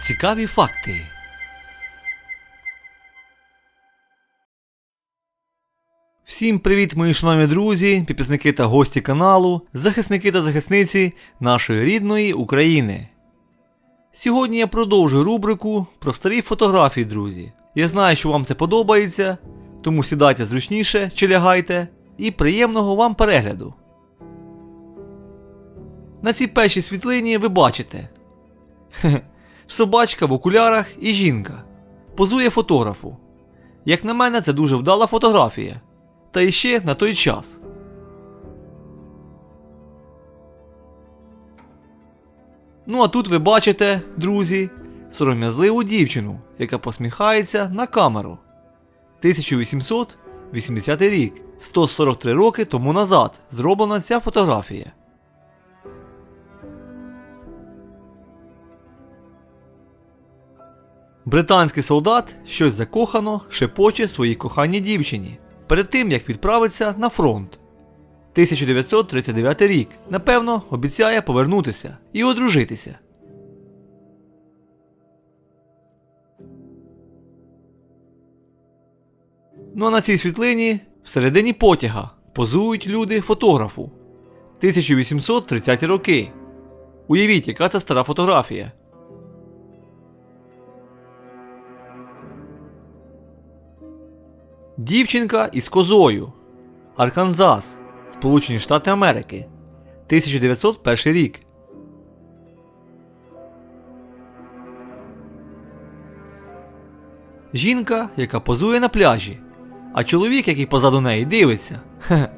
Цікаві факти. Всім привіт, мої шановні друзі, підписники та гості каналу, захисники та захисниці нашої рідної України. Сьогодні я продовжую рубрику про старі фотографії, друзі. Я знаю, що вам це подобається, тому сідайте зручніше чи лягайте, і приємного вам перегляду. На цій першій світлині ви бачите хе-хе, собачка в окулярах і жінка. Позує фотографу. Як на мене, це дуже вдала фотографія. Та іще на той час. Ну а тут ви бачите, друзі, сором'язливу дівчину, яка посміхається на камеру. 1880 рік, 143 роки тому назад зроблена ця фотографія. Британський солдат щось закохано шепоче своїй коханій дівчині перед тим як відправиться на фронт. 1939 рік, напевно, обіцяє повернутися і одружитися. Ну а на цій світлині всередині потяга позують люди фотографу. 1830 роки. Уявіть, яка це стара фотографія. Дівчинка із козою. Арканзас, Сполучені Штати Америки. 1901 рік. Жінка, яка позує на пляжі. А чоловік, який позаду неї дивиться. Хе-хе.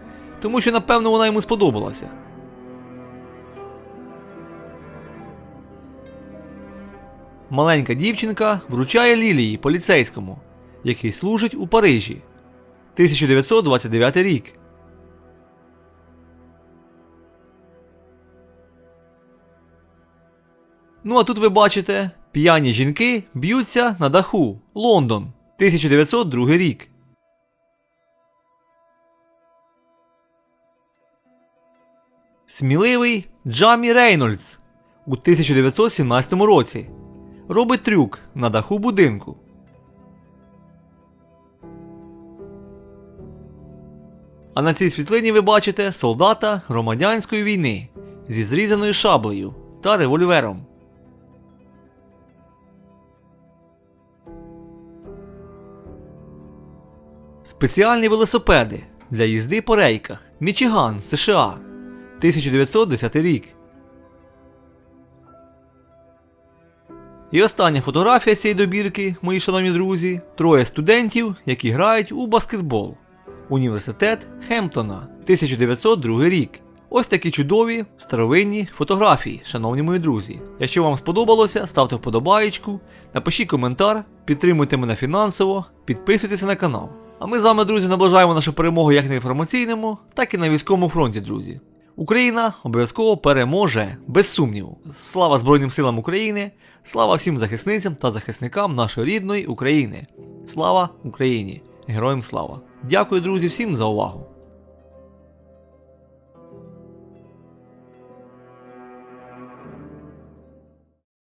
Тому що, напевно, вона йому сподобалася. Маленька дівчинка вручає лілії поліцейському, який служить у Парижі. 1929 рік. Ну а тут ви бачите, п'яні жінки б'ються на даху. Лондон. 1902 рік. Сміливий Джамі Рейнольдс у 1917 році робить трюк на даху будинку. А на цій світлині ви бачите солдата громадянської війни зі зрізаною шаблею та револьвером. Спеціальні велосипеди для їзди по рейках. Мічиган, США. 1910 рік. І остання фотографія цієї добірки, мої шановні друзі, троє студентів, які грають у баскетбол. Університет Хемптона, 1902 рік. Ось такі чудові старовинні фотографії, шановні мої друзі. Якщо вам сподобалося, ставте вподобаєчку, напишіть коментар, підтримуйте мене фінансово, підписуйтесь на канал. А ми з вами, друзі, наближаємо нашу перемогу як на інформаційному, так і на військовому фронті, друзі. Україна обов'язково переможе, без сумніву. Слава Збройним силам України, слава всім захисницям та захисникам нашої рідної України. Слава Україні! Героям слава! Дякую, друзі, всім за увагу!